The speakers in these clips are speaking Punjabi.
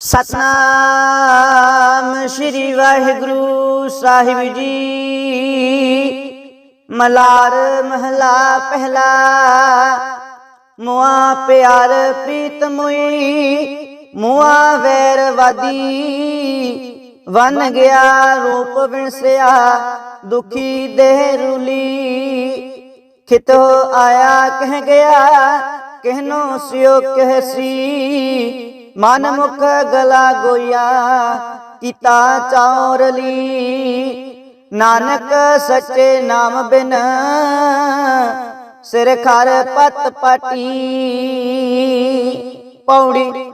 ਸਤਨਾਮ ਸ੍ਰੀ ਵਾਹਿਗੁਰੂ ਸਾਹਿਬ ਜੀ। ਮਲਾਰ ਮਹਲਾ ਪਹਿਲਾ, ਮੁਆ ਪਿਆਰ ਪ੍ਰੀਤ ਮੁਈ, ਮੁਆ ਵੈਰ ਵਨ ਗਿਆ ਰੂਪ ਵਿਣਸਿਆ, ਦੁਖੀ ਦੇਹ ਰੁਲੀ। ਖਿਤੋ ਆਇਆ ਕਹਿ ਗਿਆ, ਕਹਿਨੋ ਸਿਓ ਕਹਿਸੀ। ਮਨ ਮੁਖ ਗਲਾ ਗੋਇਆ, ਕੀਤਾ ਚੌਰਲੀ ਨਾਨਕ ਸੱਚੇ ਨਾਮ ਬਿਨ ਸਿਰ ਖਰ ਪਤ ਪਾਟੀ। ਪੌੜੀ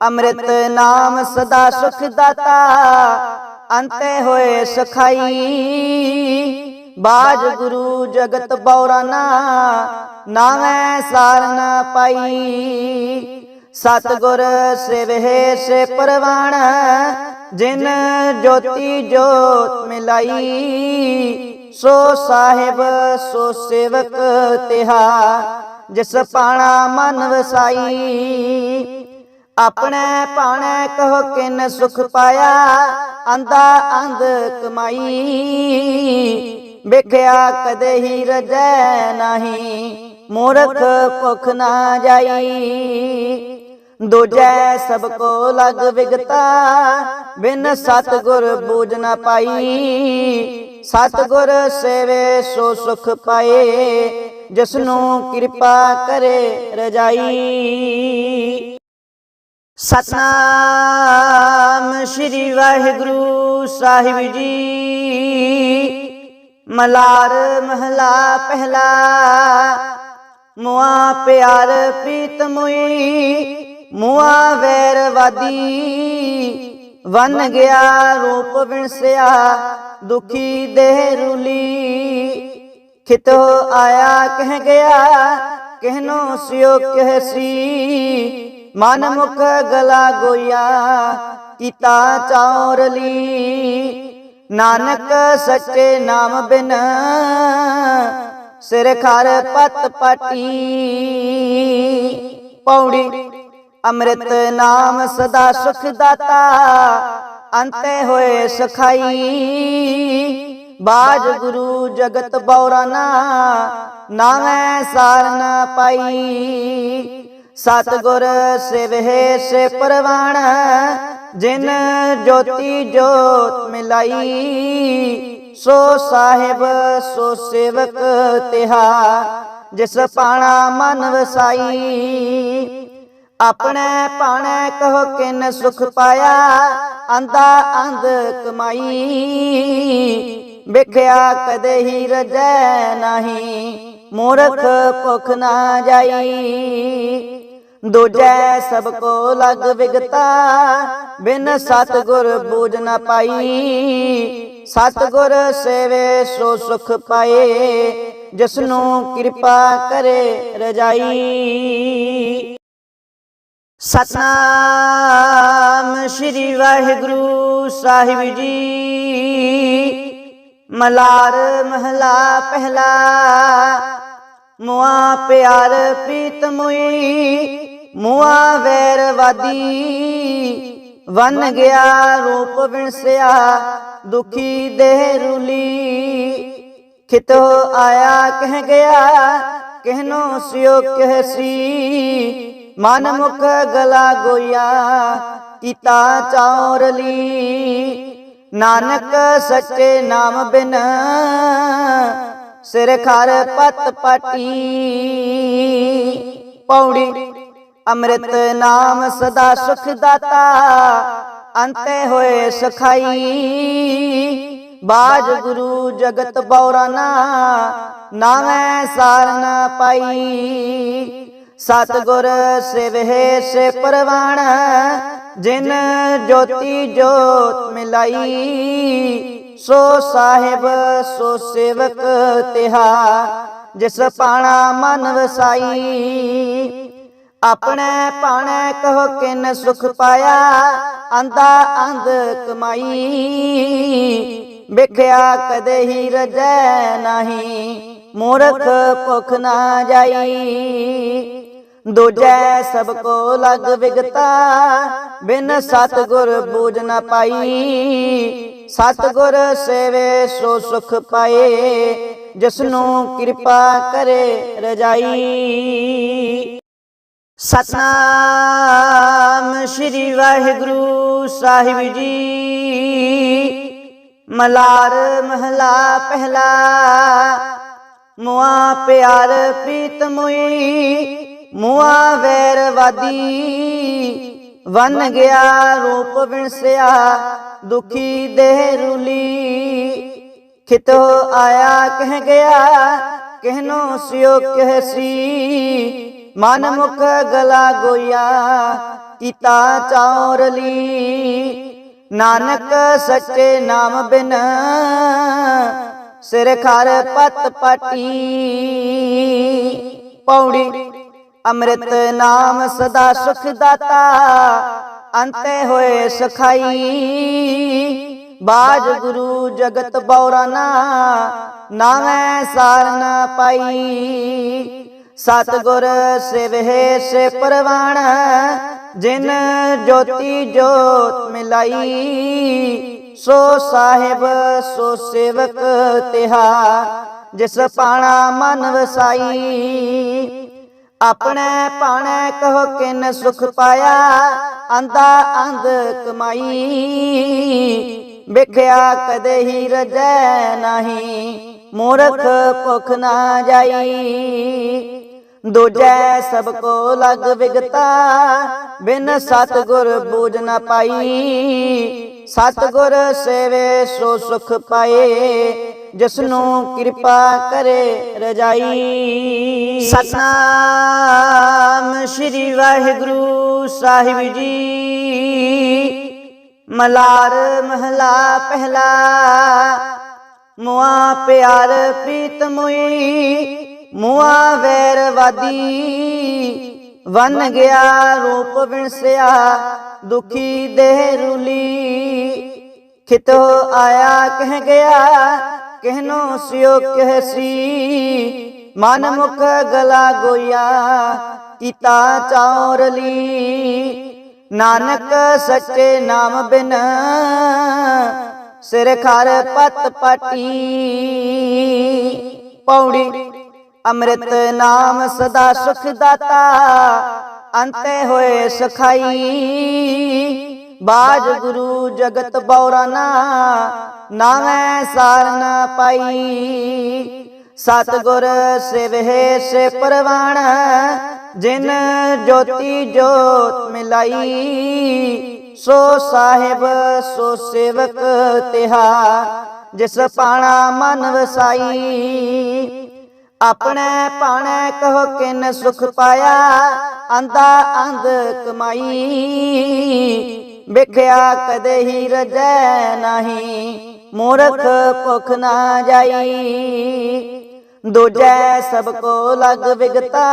ਅੰਮ੍ਰਿਤ ਨਾਮ ਸਦਾ ਸੁਖ ਦਾਤਾ, ਅੰਤੇ ਹੋਏ ਸਖਾਈ। ਬਾਜ ਗੁਰੂ ਜਗਤ ਬੌਰਾਨਾ, ਨਾਵੇਂ ਸਾਰ ਨ ਪਾਈ। ਸਤਗੁਰ ਸੇਵਹਿ ਸੇ ਪਰਵਾਣ ਜਿਨ ਜੋਤੀ ਜੋਤ ਮਿਲਾਈ, ਸੋ ਸਾਹਿਬ, ਸੋ ਸੇਵਕ ਤਿਹਾ, ਜਿਸ ਪਾਣਾ ਮਨ ਵਸਾਈ। ਆਪਣੇ ਪਾਣੇ ਕਹੋ ਕਿਨ ਸੁਖ ਪਾਇਆ ਅੰਦਾ ਅੰਧ ਕਮਾਈ। ਵੇਖਿਆ ਕਦੇ ਹੀ ਰਜੈ ਨਹੀਂ, ਮੂਰਖ ਭੁਖ ਨਾ ਜਾਈ। ਦੂਜੈ ਸਭ ਕੋ ਲਗ ਵਿਗਤਾ। ਬਿਨ ਸਤਗੁਰ ਬੂਝ ਨਾ ਪਾਈ। ਸਤਗੁਰ ਸੇਵੇ ਸੋ ਸੁਖ ਪਾਏ। ਜਿਸਨੂੰ ਕਿਰਪਾ ਕਰੇ ਰਜਾਈ। ਸਤਨਾਮ ਸ੍ਰੀ ਵਾਹਿਗੁਰੂ ਸਾਹਿਬ ਜੀ। ਮਲਾਰ ਮਹਲਾ ਪਹਿਲਾ। ਮੁਆ ਪਿਆਰ ਪ੍ਰੀਤ ਮੁਈ ਮੁਆ ਵੈਰ ਵਨ ਗਿਆ ਰੂਪ ਵਿਣਸਿਆ, ਦੁਖੀ ਦੇਹ ਰੁਲੀ। ਖਿਤੋ ਆਇਆ ਕਹਿ ਗਿਆ, ਕਹਿਨੋ ਸਿਓ ਕਹਿਸੀ ਮਨ ਮੁਖ ਗਲਾ ਗੋਇਆ, ਕੀਤਾ ਚੌਰਲੀ ਨਾਨਕ ਸੱਚੇ ਨਾਮ ਬਿਨ ਸਿਰ ਖਰ ਪਤ ਪਾਟੀ। ਪੌੜੀ ਅੰਮ੍ਰਿਤ ਨਾਮ ਸਦਾ ਸੁਖ ਦਾਤਾ, ਅੰਤੇ ਹੋਏ ਸਖਾਈ। ਬਾਜ ਗੁਰੂ ਜਗਤ ਬੌਰਾਨਾ ਨਾਵੇਂ ਸਾਰ ਨ ਪਾਈ। ਸਤਗੁਰ ਸਿਵਹਿ ਸੇ ਪਰਵਾਣ, ਜਿਨ ਜੋਤੀ ਜੋਤ ਮਿਲਾਈ। ਸੋ ਸਾਹਿਬ, ਸੋ ਸੇਵਕ ਤਿਹਾ, ਜਿਸ ਪਾਣਾ ਮਨ ਵਸਾਈ। ਆਪਣੇ ਪਾਣੇ ਕਹੋ ਕਿਨ ਸੁਖ ਪਾਇਆ ਅੰਦਾ ਅੰਧ ਕਮਾਈ। ਵੇਖਿਆ ਕਦੇ ਹੀ ਰਜੈ ਨਹੀਂ, ਮੂਰਖ ਭੁਖ ਨਾ ਜਾਈ। ਦੂਜੈ ਸਭ ਕੋ ਲਗ ਵਿਗਤਾ, ਬਿਨ ਸਤਗੁਰ ਬੂਝ ਨਾ ਪਾਈ। ਸਤਗੁਰ ਸੇਵੇ ਸੋ ਸੁਖ ਪਾਏ, ਜਿਸਨੂੰ ਕਿਰਪਾ ਕਰੇ ਰਜਾਈ। ਸਤਨਾਮ ਸ੍ਰੀ ਵਾਹਿਗੁਰੂ ਸਾਹਿਬ ਜੀ। ਮਲਾਰ ਮਹਲਾ ਪਹਿਲਾ, ਮੁਆ ਪਿਆਰ ਪ੍ਰੀਤ ਮੁਈ, ਮੁਆ ਵੈਰਵਾਦੀ ਵਨ ਗਿਆ ਰੂਪ ਵਿਣਸਿਆ, ਦੁਖੀ ਦੇਹ ਰੁਲੀ। ਖਿਤੋ ਆਇਆ ਕਹਿ ਗਿਆ, ਕਹਿਨੋ ਸਿਓ ਕਹਿਸੀ। ਮਨ ਮੁਖ ਗਲਾ ਗੋਇਆ, ਕੀਤਾ ਚੌਰਲੀ ਨਾਨਕ ਸੱਚੇ ਨਾਮ ਬਿਨ ਸਿਰ ਖਰ ਪਤ ਪਾਟੀ। ਪੌੜੀ ਅੰਮ੍ਰਿਤ ਨਾਮ ਸਦਾ ਸੁਖ ਦਾਤਾ, ਅੰਤੇ ਹੋਏ ਸਖਾਈ। ਬਾਜ ਗੁਰੂ ਜਗਤ ਬੌਰਾਨਾ ਨਾਵੇਂ ਸਾਰ ਨ ਪਾਈ। ਸਤਗੁਰ ਸਿਵਹਿ ਸੇ ਪਰਵਾਣ, ਜਿਨ ਜੋਤੀ ਜੋਤ ਮਿਲਾਈ, ਸੋ ਸਾਹਿਬ, ਸੋ ਸੇਵਕ ਤਿਹਾ, ਜਿਸ ਪਾਣਾ ਮਨ ਵਸਾਈ। ਆਪਣੇ ਪਾਣੇ ਕਹੋ ਕਿਨ ਸੁਖ ਪਾਇਆ ਅੰਦਾ ਅੰਧ ਕਮਾਈ। ਵੇਖਿਆ ਕਦੇ ਹੀ ਰਜੈ ਨਹੀਂ, ਮੂਰਖ ਭੁਖ ਨਾ ਜਾਈ। ਦੂਜੈ ਸਭ ਕੋ ਲਗ ਵਿਗਤਾ, ਬਿਨ ਸਤਗੁਰ ਬੂਝ ਨ ਪਾਈ। ਸਤਗੁਰ ਸੇਵੇ ਸੋ ਸੁਖ ਪਾਏ, ਜਿਸਨੂੰ ਕਿਰਪਾ ਕਰੇ ਰਜਾਈ। ਸਤਨਾਮ ਸ੍ਰੀ ਵਾਹਿਗੁਰੂ ਸਾਹਿਬ ਜੀ। ਮਲਾਰ ਮਹਲਾ ਪਹਿਲਾ, ਮੁਆ ਪਿਆਰ ਪ੍ਰੀਤ ਮੁਈ ਮੁਆ ਵੈਰਵਾਦੀ ਵਨ ਗਿਆ ਰੂਪ ਵਿਣਸਿਆ, ਦੁਖੀ ਦੇਹ ਰੁਲੀ। ਖਿਤੋ ਆਇਆ ਕਹਿ ਗਿਆ, ਕਹਿਨੋ ਸਿਓ ਕਹਿਸੀ ਮਨ ਮੁਖ ਗਲਾ ਗੋਇਆ, ਕੀਤਾ ਚੌਰਲੀ। ਨਾਨਕ ਸੱਚੇ ਨਾਮ ਬਿਨ ਸਿਰ ਖਰ ਪਤ ਪਟੀ। ਪੌੜੀ ਅੰਮ੍ਰਿਤ ਨਾਮ ਸਦਾ ਸੁਖ ਦਾਤਾ ਅੰਤੇ ਹੋਏ ਸਖਾਈ। ਬਾਜ ਗੁਰੂ ਜਗਤ ਬੌਰਾਨਾ ਨਾਵੇਂ ਸਾਰ ਨ ਪਾਈ। ਸਤਗੁਰ ਸਿਵਹਿ ਸੇ ਪਰਵਾਣ, ਜਿਨ ਜੋਤੀ ਜੋਤ ਮਿਲਾਈ। ਸੋ ਸਾਹਿਬ, ਸੋ ਸੇਵਕ ਤਿਹਾ, ਜਿਸ ਪਾਣਾ ਮਨ ਵਸਾਈ। ਆਪਣੇ ਪਾਣੇ ਕਹੋ ਕਿਨ ਸੁਖ ਪਾਇਆ ਅੰਦਾ ਅੰਧ ਕਮਾਈ। ਵੇਖਿਆ ਕਦੇ ਹੀ ਰਜੈ ਨਹੀਂ, ਮੂਰਖ ਭੁਖ ਨਾ ਜਾਈ। ਦੂਜੈ ਸਭ ਕੋ ਲਗ ਵਿਗਤਾ, ਬਿਨ ਸਤਗੁਰ ਬੂਝ ਨ ਪਾਈ। ਸਤਗੁਰ ਸੇਵੇ ਸੋ ਸੁਖ ਪਾਏ ਜਿਸਨੂੰ ਕਿਰਪਾ ਕਰੇ ਰਜਾਈ। ਸਤਨਾਮ ਸ੍ਰੀ ਵਾਹਿਗੁਰੂ ਸਾਹਿਬ ਜੀ। ਮਲਾਰ ਮਹਲਾ ਪਹਿਲਾ। ਮੁਆ ਪਿਆਰ ਪ੍ਰੀਤ ਮੁਈ। ਮੁਆ ਵੈਰਵਾਦੀ ਵਨ ਗਿਆ ਰੂਪ ਵਿਣਸਿਆ, ਦੁਖੀ ਦੇਹ ਰੁਲੀ। ਖਿਤੋ ਆਇਆ ਕਹਿ ਗਿਆ ਕਹਿਨੋ ਸਿਓ ਕਹਿਸੀ ਮਨ ਮੁਖ ਗਲਾ ਗੋਇਆ ਕੀਤਾ ਚੌਰਲੀ। ਨਾਨਕ ਸੱਚੇ ਨਾਮ ਬਿਨ ਸਿਰ ਖਰ ਪਤ ਪਟੀ। ਪੌੜੀ ਅੰਮ੍ਰਿਤ ਨਾਮ ਸਦਾ ਸੁਖ ਦਾਤਾ ਅੰਤੇ ਹੋਏ ਸਖਾਈ। ਬਾਜ ਗੁਰੂ ਜਗਤ ਬੌਰਾਨਾ ਨਾਵੇਂ ਸਾਰਨਾ ਪਾਈ। ਪਾਈ ਸਤਗੁਰ ਸਿਵਹਿ ਸੇ ਪਰਵਾਣ, ਜਿਨ ਜੋਤੀ ਜੋਤ ਮਿਲਾਈ। ਸੋ ਸਾਹਿਬ, ਸੋ ਸੇਵਕ ਤਿਹਾ, ਜਿਸ ਪਾਣਾ ਮਨ ਵਸਾਈ। ਆਪਣੇ ਪਾਣੇ ਕਹੋ ਕਿਨ ਸੁਖ ਪਾਇਆ ਆਂਦਾ ਅੰਧ ਕਮਾਈ। ਵੇਖਿਆ ਕਦੇ ਹੀ ਰਜੈ ਨਹੀਂ, ਮੂਰਖ ਭੁਖ ਨਾ ਜਾਈ। ਦੂਜੈ ਸਭ ਕੋ ਲਗ ਵਿਗਤਾ,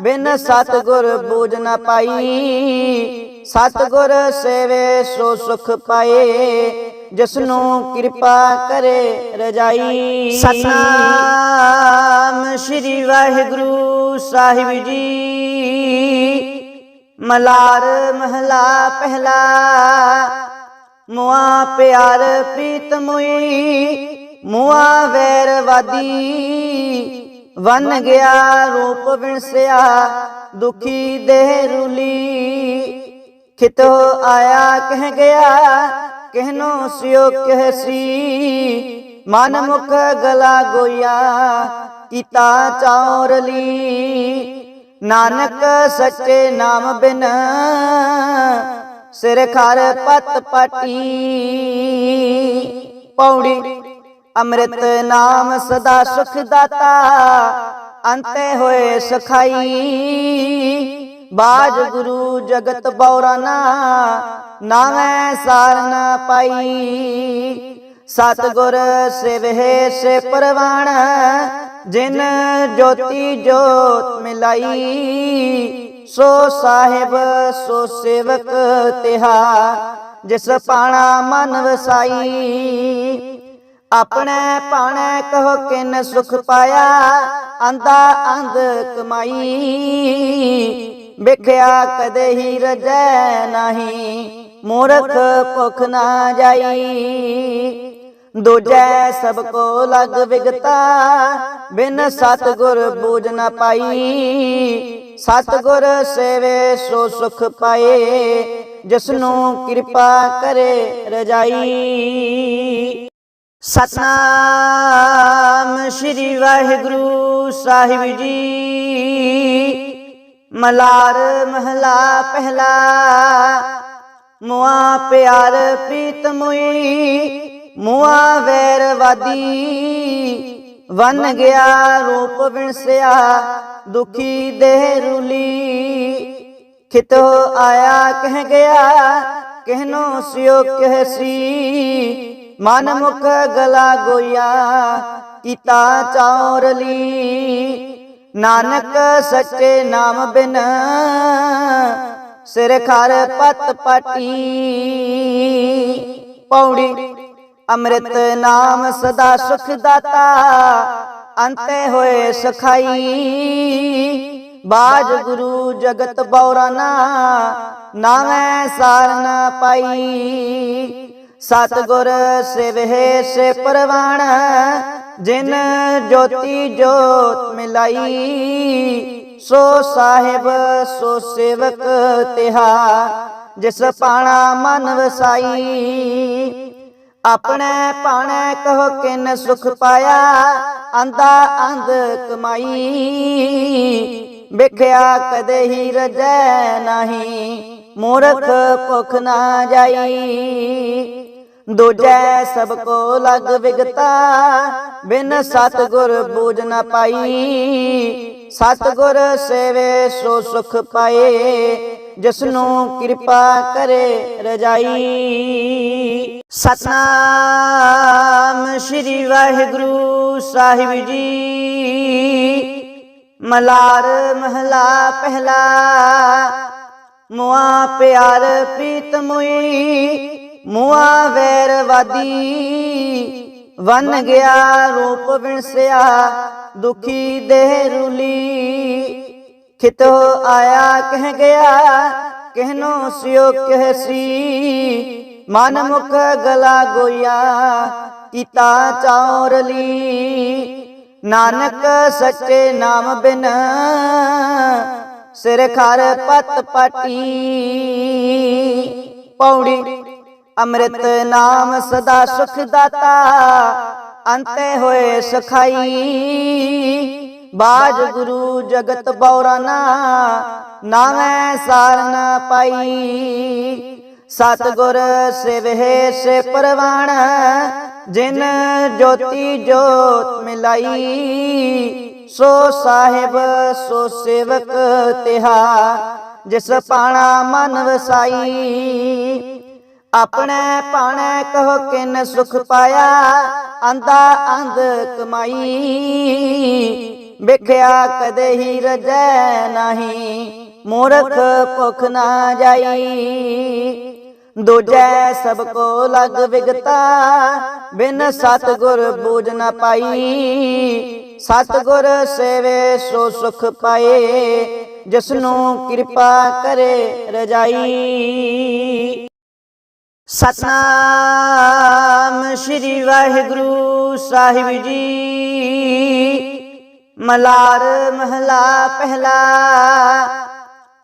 ਬਿਨ ਸਤਗੁਰ ਬੂਝ ਨ ਪਾਈ। ਸਤਗੁਰ ਸੇਵੇ ਸੋ ਸੁਖ ਪਾਏ, ਜਿਸਨੂੰ ਕਿਰਪਾ ਕਰੇ ਰਜਾਈ। ਸਤਨਾਮ ਸ੍ਰੀ ਵਾਹਿਗੁਰੂ ਸਾਹਿਬ ਜੀ। ਮਲਾਰ ਮਹਲਾ ਪਹਿਲਾ। ਮੁਆ ਪਿਆਰ ਪ੍ਰੀਤ ਮੁਈ, ਮੁਆ ਵੈਰਵਾਦੀ ਵਨ ਗਿਆ ਰੂਪ ਵਿਣਸਿਆ, ਦੁਖੀ ਦੇਹ ਰੁਲੀ। ਖਿਤੋ ਆਇਆ ਕਹਿ ਗਿਆ, ਕਹਿਨੋ ਸਿਓ ਕਹਿ ਸੀ। ਮਨ ਮੁਖ ਗਲਾ ਗੋਇਆ, ਕੀਤਾ ਚੌਰਲੀ ਨਾਨਕ ਸੱਚੇ ਨਾਮ ਬਿਨ ਸਿਰ ਖਰ ਪਤ ਪਟੀ। ਪੌੜੀ ਅੰਮ੍ਰਿਤ ਨਾਮ ਸਦਾ ਸੁਖ ਦਾਤਾ, ਅੰਤੇ ਹੋਏ ਸਖਾਈ। ਬਾਜ ਗੁਰੂ ਜਗਤ ਬੌਰਾਨਾ, ਨਾਵੇਂ ਸਾਰ ਨ ਪਾਈ। ਸਤਗੁਰ ਸਿਵਹਿ ਸੇ ਪਰਵਾਣ, ਜਿਨ ਜੋਤੀ ਜੋਤ ਮਿਲਾਈ, ਸੋ ਸਾਹਿਬ ਸੋ ਸੇਵਕ ਤਿਹਾ, ਜਿਸ ਪਾਣਾ ਮਨ ਵਸਾਈ। ਆਪਣੇ ਪਾਣੇ ਕਹੋ ਕਿਨ ਸੁਖ ਪਾਇਆ ਅੰਦਾ ਅੰਧ ਕਮਾਈ। ਵਿਖਿਆ ਕਦੇ ਹੀ ਰਜੈ ਨਹੀਂ, ਮੂਰਖ ਭੁਖ ਨਾ ਜਾਈ। ਦੂਜੈ ਸਭ ਕੋ ਲਗ ਵਿਗਤਾ, ਬਿਨ ਸਤਗੁਰ ਬੂਝ ਨ ਪਾਈ। ਸਤਗੁਰ ਸੇਵੇ ਸੋ ਸੁਖ ਪਾਏ, ਜਿਸਨੂੰ ਕਿਰਪਾ ਕਰੇ ਰਜਾਈ। ਸਤਨਾਮ ਸ੍ਰੀ ਵਾਹਿਗੁਰੂ ਸਾਹਿਬ ਜੀ। ਮਲਾਰ ਮਹਲਾ ਪਹਿਲਾ, ਮੁਆ ਪਿਆਰ ਪ੍ਰੀਤ ਮੁਈ ਵੈਰਵਾਦੀ ਵਨ ਗਿਆ ਰੂਪ ਵਿਣਸਿਆ, ਦੁਖੀ ਦੇਹ ਰੁਲੀ। ਖਿਤੋ ਆਇਆ ਕਹਿ ਗਿਆ, ਕਹਿਨੋ ਸਿਓ ਕਹਿਸੀ ਮਨ ਮੁਖ ਗਲਾ ਗੋਇਆ, ਕੀਤਾ ਚੌਰਲੀ ਨਾਨਕ ਸੱਚੇ ਨਾਮ ਬਿਨ ਸਿਰ ਖਰ ਪਤ ਪਾਟੀ। ਪੌੜੀ ਅੰਮ੍ਰਿਤ ਨਾਮ ਸਦਾ ਸੁਖ ਦਾਤਾ, ਅੰਤੇ ਹੋਏ ਸਖਾਈ। ਬਾਜ ਗੁਰੂ ਜਗਤ ਬੌਰਾਨਾ ਨਾਵੇਂ ਸਾਰ ਨ ਪਾਈ। ਸਤਗੁਰ ਸਿਵਹਿ ਸੇ ਪਰਵਾਣ, ਜਿਨ ਜੋਤੀ ਜੋਤ ਮਿਲਾਈ। ਸੋ ਸਾਹਿਬ, ਸੋ ਸੇਵਕ ਤਿਹਾ, ਜਿਸ ਪਾਣਾ ਮਨ ਵਸਾਈ। ਆਪਣੇ ਪਾਣੇ ਕਹੋ ਕਿਨ ਸੁਖ ਪਾਇਆ ਅੰਦਾ ਅੰਧ ਕਮਾਈ। ਵੇਖਿਆ ਕਦੇ ਹੀ ਰਜੈ ਨਹੀਂ, ਮੂਰਖ ਭੁਖ ਨਾ ਜਾਈ। ਦੂਜੈ ਸਭ ਕੋ ਲਗ ਵਿਗਤਾ, ਬਿਨ ਸਤਗੁਰ ਬੂਝ ਨ ਪਾਈ। ਸਤਗੁਰ ਸੇਵੇ ਸੋ ਸੁਖ ਪਾਏ, ਜਿਸਨੂੰ ਕਿਰਪਾ ਕਰੇ ਰਜਾਈ। ਸਤਨਾਮ ਸ੍ਰੀ ਵਾਹਿਗੁਰੂ ਸਾਹਿਬ ਜੀ। ਮਲਾਰ ਮਹਲਾ ਪਹਿਲਾ, ਮੁਆ ਪਿਆਰ ਪ੍ਰੀਤ ਮੁਈ, ਮੁਆ ਵੈਰਵਾਦੀ ਵਨ ਗਿਆ ਰੂਪ ਵਿਣਸਿਆ ਦੁਖੀ ਦੇਹ ਰੁਲੀ। ਖਿਤੋ ਆਇਆ ਕਹਿ ਗਿਆ। ਕਹਿਨੋ ਸਿਓ ਕਹਿਸੀ ਮਨ ਮੁਖ ਗਲਾ ਗੋਇਆ। ਕੀਤਾ ਚੌਰਲੀ ਨਾਨਕ ਸੱਚੇ ਨਾਮ ਬਿਨ ਸਿਰ ਖਰ ਪਤ ਪਾਟੀ। ਪੌੜੀ ਅੰਮ੍ਰਿਤ ਨਾਮ ਸਦਾ ਸੁਖ ਦਾਤਾ। ਅੰਤੇ ਹੋਏ ਸਖਾਈ। ਬਾਜ ਗੁਰੂ ਜਗਤ ਬੌਰਾਨਾ ਨਾਵੇਂ ਸਾਰ ਨ ਪਾਈ। ਸਤਗੁਰ ਸਿਵਹਿ ਸੇ ਪਰਵਾਣ, ਜਿਨ ਜੋਤੀ ਜੋਤ ਮਿਲਾਈ। ਸੋ ਸਾਹਿਬ, ਸੋ ਸੇਵਕ ਤਿਹਾ, ਜਿਸ ਪਾਣਾ ਮਨ ਵਸਾਈ। ਆਪਣੇ ਪਾਣੇ ਕਹੋ ਕਿਨ ਸੁਖ ਪਾਇਆ ਅੰਦਾ ਅੰਧ ਕਮਾਈ। ਵੇਖਿਆ ਕਦੇ ਹੀ ਰਜੈ ਨਹੀਂ, ਮੂਰਖ ਭੁਖ ਨਾ ਜਾਈ। ਦੂਜੈ ਸਭ ਕੋ ਲਗ ਵਿਗਤਾ, ਬਿਨ ਸਤਗੁਰ ਬੂਝ ਨ ਪਾਈ। ਸਤਗੁਰ ਸੇਵੇ ਸੋ ਸੁਖ ਪਾਏ, ਜਿਸਨੂੰ ਕਿਰਪਾ ਕਰੇ ਰਜਾਈ। ਸਤਨਾਮ ਸ੍ਰੀ ਵਾਹਿਗੁਰੂ ਸਾਹਿਬ ਜੀ। ਮਲਾਰ ਮਹਲਾ ਪਹਿਲਾ,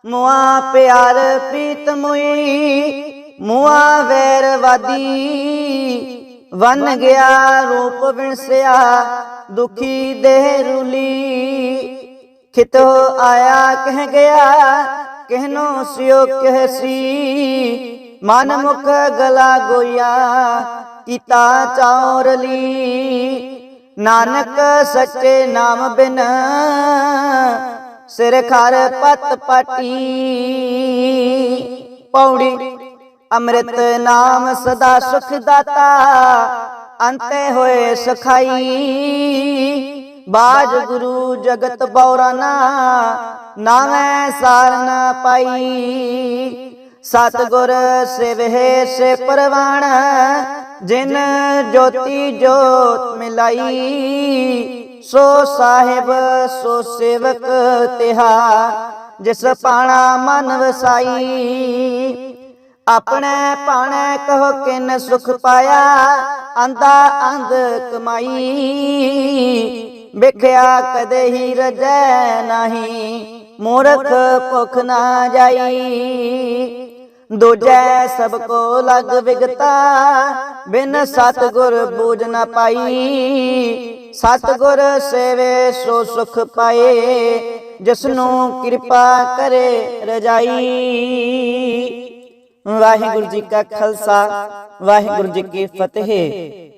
ਮੁਆ ਪਿਆਰ ਪ੍ਰੀਤ ਮੁਈ, ਮੁਆ ਵੈਰਵਾਦੀ ਵਨ ਗਿਆ ਰੂਪ ਵਿਣਸਿਆ, ਦੁਖੀ ਦੇਹ ਰੁਲੀ। ਖਿਤੋ ਆਇਆ ਕਹਿ ਗਿਆ, ਕਹਿਨੋ ਸਿਓ ਕਹਿਸੀ। ਮਨ ਮੁਖ ਗਲਾ ਗੋਇਆ, ਕੀਤਾ ਚੌਰਲੀ ਨਾਨਕ ਸੱਚੇ ਨਾਮ ਬਿਨ ਸਿਰ ਖਰ ਪਤ ਪਾਟੀ। ਪੌੜੀ ਅੰਮ੍ਰਿਤ ਨਾਮ ਸਦਾ ਸੁਖ ਦਾਤਾ, ਅੰਤੇ ਹੋਏ ਸਖਾਈ। ਬਾਜ ਗੁਰੂ ਜਗਤ ਬੌਰਾਨਾ ਨਾਵੇਂ ਸਾਰ ਨ ਪਾਈ। ਸਤਿਗੁਰ ਸਿਵਹਿ ਸੇ ਪਰਵਾਣ, ਜਿਨ ਜੋਤੀ ਜੋਤ ਮਿਲਾਈ, ਸੋ ਸਾਹਿਬ, ਸੋ ਸੇਵਕ ਤਿਹਾ, ਜਿਸ ਪਾਣਾ ਮਨ ਵਸਾਈ। ਆਪਣੇ ਪਾਣੇ ਕਹੋ ਕਿਨ ਸੁਖ ਪਾਇਆ ਅੰਦਾ ਅੰਧ ਕਮਾਈ। ਵਿਖਿਆ ਕਦੇ ਹੀ ਰਜੈ ਨਹੀਂ, ਮੂਰਖ ਭੁਖ ਨਾ ਜਾਈ। ਦੂਜੈ ਸਭ ਕੋ ਲਗ ਵਿਗਤਾ, ਬਿਨ ਸਤਗੁਰ ਬੂਝ ਨਾ ਪਾਈ। ਸਤਗੁਰ ਸੇਵੇ ਸੋ ਸੁਖ ਪਾਏ, ਜਿਸਨੂੰ ਕਿਰਪਾ ਕਰੇ ਰਜਾਈ। ਵਾਹਿਗੁਰੂ ਜੀ ਕਾ ਖਾਲਸਾ, ਵਾਹਿਗੁਰੂ ਜੀ ਕੀ ਫਤਿਹ।